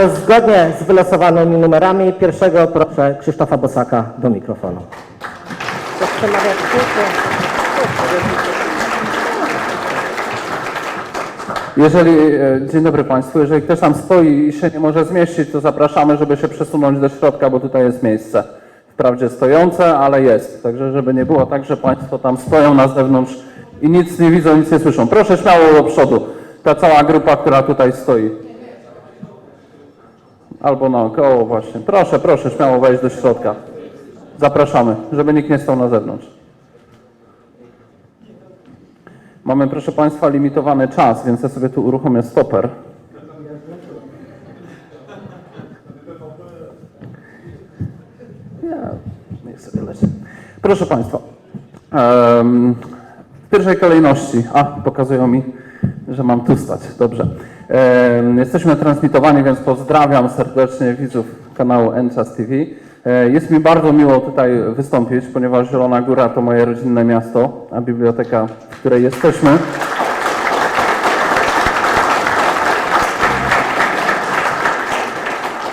To zgodnie z wylosowanymi numerami. Pierwszego proszę Krzysztofa Bosaka do mikrofonu. Jeżeli, e, dzień dobry Państwu, jeżeli ktoś tam stoi i się nie może zmieścić, to zapraszamy, żeby się przesunąć do środka, bo tutaj jest miejsce. Wprawdzie stojące, ale jest. Także żeby nie było tak, że Państwo tam stoją na zewnątrz i nic nie widzą, nic nie słyszą. Proszę śmiało do przodu. Ta cała grupa, która tutaj stoi. Albo naokoło właśnie. Proszę, proszę śmiało wejść do środka. Zapraszamy, żeby nikt nie stał na zewnątrz. Mamy, proszę Państwa, limitowany czas, więc ja sobie tu uruchomię stoper. Ja, niech sobie. Proszę Państwa, w pierwszej kolejności, a pokazują mi, że mam tu stać, dobrze. Jesteśmy transmitowani, więc pozdrawiam serdecznie widzów kanału Enchas TV. E, Jest mi bardzo miło tutaj wystąpić, ponieważ Zielona Góra to moje rodzinne miasto, a biblioteka, w której jesteśmy,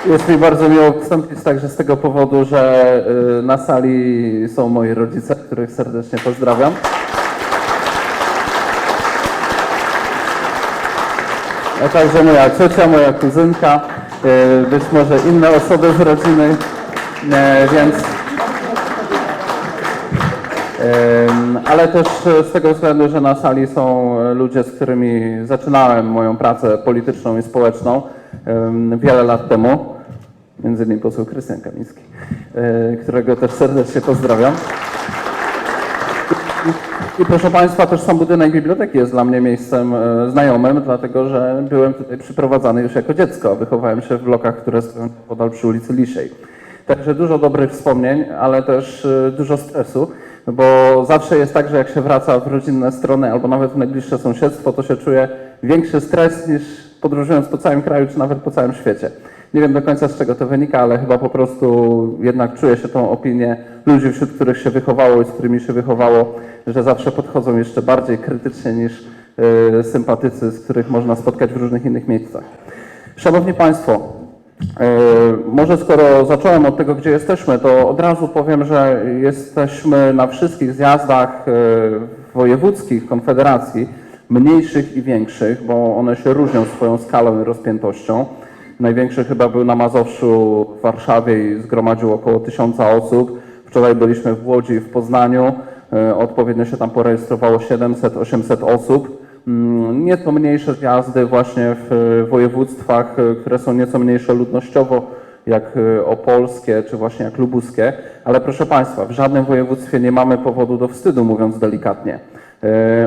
Jest mi bardzo miło wystąpić także z tego powodu, że y, na sali są moi rodzice, których serdecznie pozdrawiam. A także moja ciocia, moja kuzynka, y, być może inne osoby z rodziny, e, więc ale też e, z tego względu, że na sali są e, ludzie, z którymi zaczynałem moją pracę polityczną i społeczną wiele lat temu, między innymi poseł Krystian Kamiński, e, którego też serdecznie pozdrawiam. I proszę Państwa, też sam budynek biblioteki jest dla mnie miejscem e, znajomym, dlatego że byłem tutaj przyprowadzany już jako dziecko. Wychowałem się w blokach, które stoją podal przy ulicy Lisiej. Także dużo dobrych wspomnień, ale też e, dużo stresu, bo zawsze jest tak, że jak się wraca w rodzinne strony albo nawet w najbliższe sąsiedztwo, to się czuje większy stres niż podróżując po całym kraju czy nawet po całym świecie. Nie wiem do końca z czego to wynika, ale chyba po prostu jednak czuję się tą opinię ludzi, wśród których się wychowało i z którymi się wychowało, że zawsze podchodzą jeszcze bardziej krytycznie niż e, sympatycy, z których można spotkać w różnych innych miejscach. Szanowni Państwo, e, może skoro zacząłem od tego, gdzie jesteśmy, to od razu powiem, że jesteśmy na wszystkich zjazdach e, wojewódzkich Konfederacji, mniejszych i większych, bo one się różnią swoją skalą i rozpiętością. Największy chyba był na Mazowszu w Warszawie i zgromadził około tysiąca osób. Wczoraj byliśmy w Łodzi w Poznaniu. E, Odpowiednio się tam porejestrowało 700-800 osób. Mm, Nieco mniejsze zjazdy właśnie w e, województwach, e, które są nieco mniejsze ludnościowo, jak opolskie czy właśnie jak lubuskie. Ale proszę Państwa, w żadnym województwie nie mamy powodu do wstydu, mówiąc delikatnie.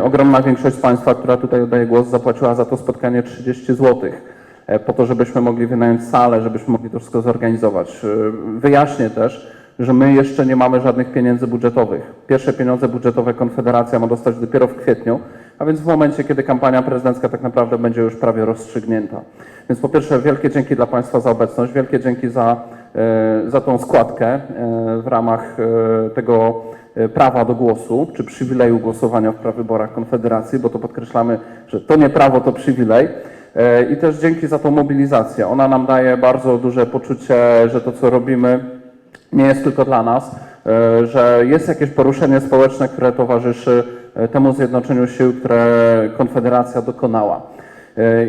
Ogromna większość z Państwa, która tutaj oddaje głos, zapłaciła za to spotkanie 30 złotych po to, żebyśmy mogli wynająć salę, żebyśmy mogli to wszystko zorganizować. E, Wyjaśnię też, że my jeszcze nie mamy żadnych pieniędzy budżetowych. Pierwsze pieniądze budżetowe Konfederacja ma dostać dopiero w kwietniu, a więc w momencie, kiedy kampania prezydencka tak naprawdę będzie już prawie rozstrzygnięta. Więc po pierwsze wielkie dzięki dla Państwa za obecność, wielkie dzięki za, e, za tą składkę e, w ramach e, tego e, prawa do głosu, czy przywileju głosowania w prawyborach Konfederacji, bo to podkreślamy, że to nie prawo, to przywilej. E, I też dzięki za tą mobilizację. Ona nam daje bardzo duże poczucie, że to, co robimy, nie jest tylko dla nas, e, że jest jakieś poruszenie społeczne, które towarzyszy e, temu zjednoczeniu sił, które Konfederacja dokonała.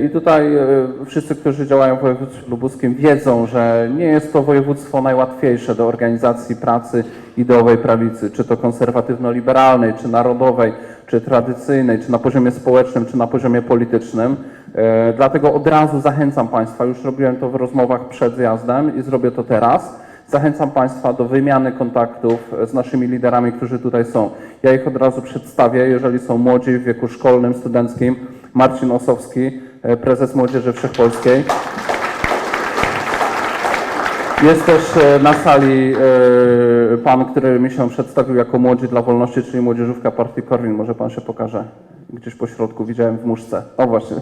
I tutaj wszyscy, którzy działają w województwie lubuskim wiedzą, że nie jest to województwo najłatwiejsze do organizacji pracy ideowej prawicy, czy to konserwatywno-liberalnej, czy narodowej, czy tradycyjnej, czy na poziomie społecznym, czy na poziomie politycznym. E, Dlatego od razu zachęcam Państwa, już robiłem to w rozmowach przed zjazdem i zrobię to teraz. Zachęcam Państwa do wymiany kontaktów z naszymi liderami, którzy tutaj są. Ja ich od razu przedstawię, jeżeli są młodzi w wieku szkolnym, studenckim. Marcin Osowski, e, prezes Młodzieży Wszechpolskiej. Jest też e, na sali e, pan, który mi się przedstawił jako Młodzi dla Wolności, czyli młodzieżówka partii Korwin. Może pan się pokaże gdzieś po środku, widziałem w muszce. O właśnie.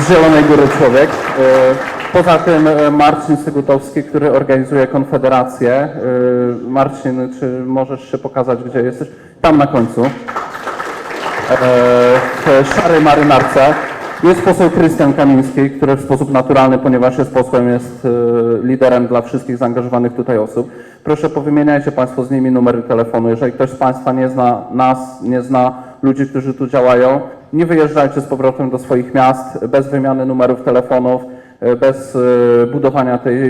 Z Zielonej Góry człowiek. E, Poza tym Marcin Sygutowski, który organizuje Konfederację. Marcin, czy możesz się pokazać, gdzie jesteś? Tam na końcu. W szarej marynarce. Jest poseł Krystian Kamiński, który w sposób naturalny, ponieważ jest posłem, jest e, liderem dla wszystkich zaangażowanych tutaj osób. Proszę powymieniajcie Państwo z nimi numery telefonu. Jeżeli ktoś z Państwa nie zna nas, nie zna ludzi, którzy tu działają, nie wyjeżdżajcie z powrotem do swoich miast bez wymiany numerów telefonów, e, bez e, budowania tej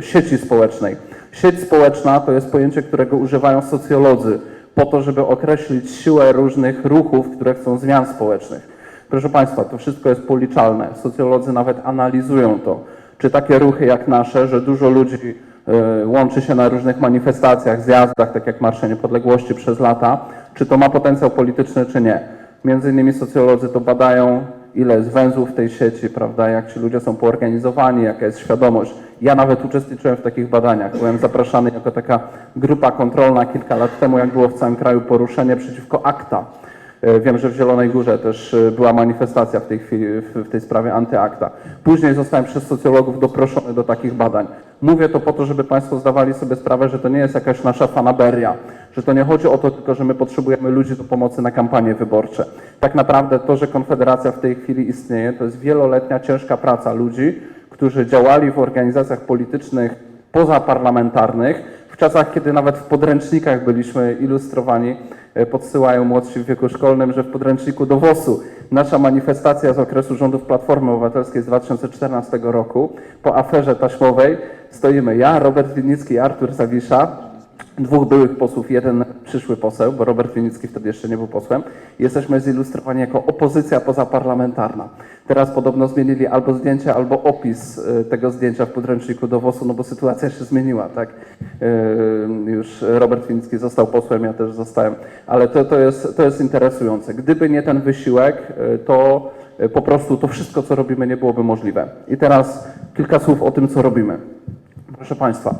sieci społecznej. Sieć społeczna to jest pojęcie, którego używają socjolodzy po to, żeby określić siłę różnych ruchów, które chcą zmian społecznych. Proszę Państwa, to wszystko jest policzalne. Socjolodzy nawet analizują to. Czy takie ruchy jak nasze, że dużo ludzi e, łączy się na różnych manifestacjach, zjazdach, tak jak Marsze Niepodległości przez lata, czy to ma potencjał polityczny, czy nie. Między innymi socjolodzy to badają, ile jest węzłów tej sieci, prawda, jak ci ludzie są poorganizowani, jaka jest świadomość. Ja nawet uczestniczyłem w takich badaniach. Byłem zapraszany jako taka grupa kontrolna kilka lat temu, jak było w całym kraju poruszenie przeciwko akta. E, Wiem, że w Zielonej Górze też e, była manifestacja w tej chwili w, tej sprawie antyakta. Później zostałem przez socjologów doproszony do takich badań. Mówię to po to, żeby Państwo zdawali sobie sprawę, że to nie jest jakaś nasza fanaberia, że to nie chodzi o to tylko, że my potrzebujemy ludzi do pomocy na kampanie wyborcze. Tak naprawdę to, że Konfederacja w tej chwili istnieje, to jest wieloletnia, ciężka praca ludzi, którzy działali w organizacjach politycznych pozaparlamentarnych, w czasach, kiedy nawet w podręcznikach byliśmy ilustrowani, podsyłają młodsi w wieku szkolnym, że w podręczniku do WOS-u nasza manifestacja z okresu rządów Platformy Obywatelskiej z 2014 roku. Po aferze taśmowej stoimy ja, Robert Winnicki i Artur Zawisza, dwóch byłych posłów, jeden przyszły poseł, bo Robert Winnicki wtedy jeszcze nie był posłem. Jesteśmy zilustrowani jako opozycja pozaparlamentarna. Teraz podobno zmienili albo zdjęcie, albo opis e, tego zdjęcia w podręczniku do WOS-u, no bo sytuacja się zmieniła, tak? E, Już Robert Winnicki został posłem, ja też zostałem, ale to, to, jest, to jest interesujące. Gdyby nie ten wysiłek, e, to po prostu to wszystko, co robimy, nie byłoby możliwe. I teraz kilka słów o tym, co robimy. Proszę Państwa,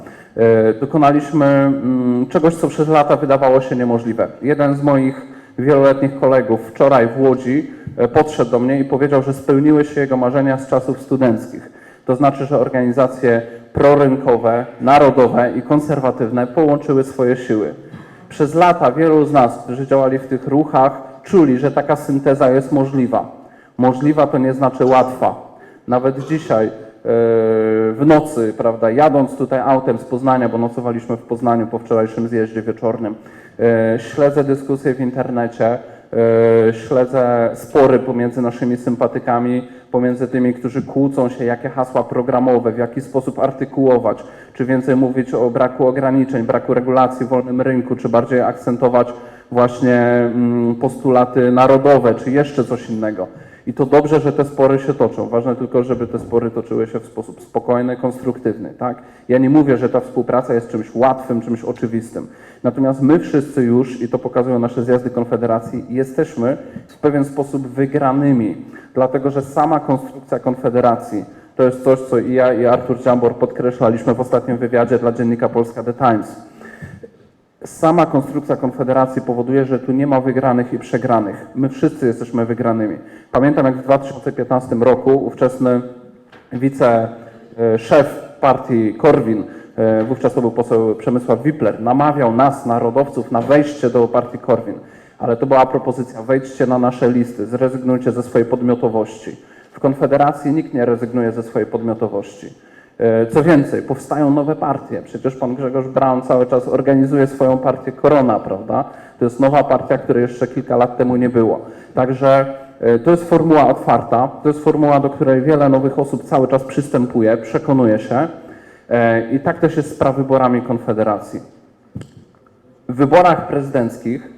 dokonaliśmy mm, czegoś, co przez lata wydawało się niemożliwe. Jeden z moich wieloletnich kolegów wczoraj w Łodzi e, podszedł do mnie i powiedział, że spełniły się jego marzenia z czasów studenckich. To znaczy, że organizacje prorynkowe, narodowe i konserwatywne połączyły swoje siły. Przez lata wielu z nas, którzy działali w tych ruchach, czuli, że taka synteza jest możliwa. Możliwa to nie znaczy łatwa. Nawet dzisiaj e, w nocy, prawda, jadąc tutaj autem z Poznania, bo nocowaliśmy w Poznaniu po wczorajszym zjeździe wieczornym, e, śledzę dyskusje w internecie, e, śledzę spory pomiędzy naszymi sympatykami, pomiędzy tymi, którzy kłócą się, jakie hasła programowe, w jaki sposób artykułować, czy więcej mówić o braku ograniczeń, braku regulacji w wolnym rynku, czy bardziej akcentować właśnie mm, postulaty narodowe, czy jeszcze coś innego. I to dobrze, że te spory się toczą. Ważne tylko, żeby te spory toczyły się w sposób spokojny, konstruktywny. Tak? Ja nie mówię, że ta współpraca jest czymś łatwym, czymś oczywistym. Natomiast my wszyscy już, i to pokazują nasze zjazdy Konfederacji, jesteśmy w pewien sposób wygranymi, dlatego że sama konstrukcja Konfederacji to jest coś, co i ja, i Artur Dziambor podkreślaliśmy w ostatnim wywiadzie dla dziennika Polska The Times. Sama konstrukcja Konfederacji powoduje, że tu nie ma wygranych i przegranych. My wszyscy jesteśmy wygranymi. Pamiętam, jak w 2015 roku ówczesny wiceszef partii Korwin, e, wówczas to był poseł Przemysław Wipler, namawiał nas, narodowców, na wejście do partii Korwin. Ale to była propozycja, wejdźcie na nasze listy, zrezygnujcie ze swojej podmiotowości. W Konfederacji nikt nie rezygnuje ze swojej podmiotowości. E, Co więcej, powstają nowe partie. Przecież pan Grzegorz Braun cały czas organizuje swoją partię Korona, prawda? To jest nowa partia, której jeszcze kilka lat temu nie było. Także e, to jest formuła otwarta, to jest formuła, do której wiele nowych osób cały czas przystępuje, przekonuje się. E, I tak też jest z prawyborami Konfederacji. W wyborach prezydenckich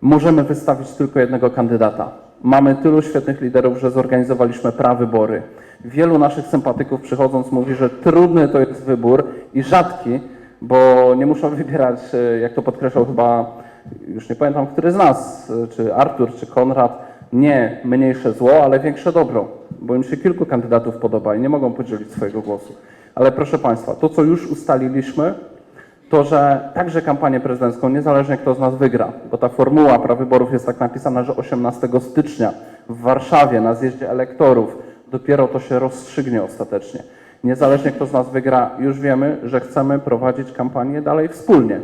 możemy wystawić tylko jednego kandydata. Mamy tylu świetnych liderów, że zorganizowaliśmy prawybory. Wielu naszych sympatyków przychodząc mówi, że trudny to jest wybór i rzadki, bo nie muszą wybierać, e, jak to podkreślał chyba, już nie pamiętam, który z nas, e, czy Artur, czy Konrad, nie mniejsze zło, ale większe dobro, bo im się kilku kandydatów podoba i nie mogą podzielić swojego głosu. Ale proszę Państwa, to co już ustaliliśmy, to, że także kampanię prezydencką, niezależnie kto z nas wygra, bo ta formuła prawyborów jest tak napisana, że 18 stycznia w Warszawie na zjeździe elektorów dopiero to się rozstrzygnie ostatecznie. Niezależnie kto z nas wygra, już wiemy, że chcemy prowadzić kampanię dalej wspólnie.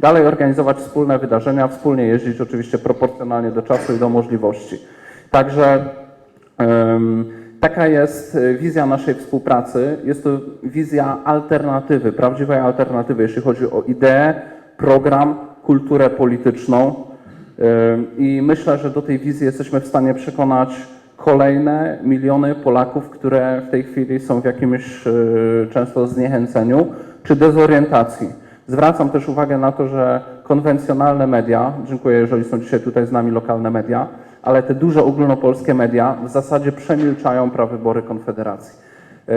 Dalej organizować wspólne wydarzenia, wspólnie jeździć oczywiście proporcjonalnie do czasu i do możliwości. Także Taka jest e, wizja naszej współpracy. Jest to wizja alternatywy, prawdziwej alternatywy, jeśli chodzi o ideę, program, kulturę polityczną. Em, I myślę, że do tej wizji jesteśmy w stanie przekonać kolejne miliony Polaków, które w tej chwili są w jakimś e, często zniechęceniu czy dezorientacji. Zwracam też uwagę na to, że konwencjonalne media, dziękuję, jeżeli są dzisiaj tutaj z nami lokalne media, ale te duże ogólnopolskie media w zasadzie przemilczają prawybory Konfederacji. E,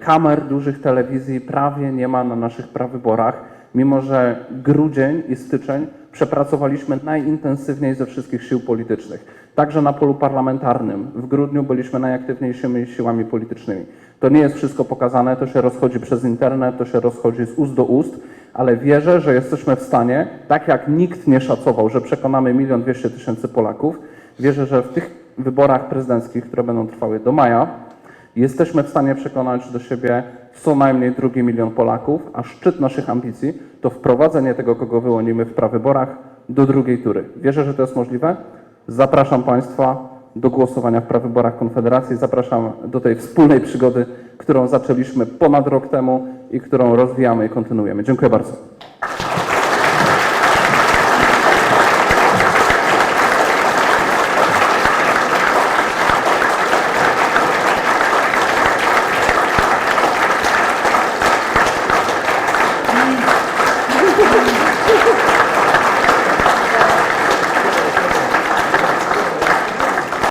Kamer dużych telewizji prawie nie ma na naszych prawyborach, mimo że grudzień i styczeń przepracowaliśmy najintensywniej ze wszystkich sił politycznych. Także na polu parlamentarnym. W grudniu byliśmy najaktywniejszymi siłami politycznymi. To nie jest wszystko pokazane, to się rozchodzi przez internet, to się rozchodzi z ust do ust, ale wierzę, że jesteśmy w stanie, tak jak nikt nie szacował, że przekonamy milion dwieście tysięcy Polaków, wierzę, że w tych wyborach prezydenckich, które będą trwały do maja, jesteśmy w stanie przekonać do siebie co najmniej drugi milion Polaków, a szczyt naszych ambicji to wprowadzenie tego, kogo wyłonimy w prawyborach do drugiej tury. Wierzę, że to jest możliwe. Zapraszam Państwa do głosowania w prawyborach Konfederacji. Zapraszam do tej wspólnej przygody, którą zaczęliśmy ponad rok temu i którą rozwijamy i kontynuujemy. Dziękuję bardzo.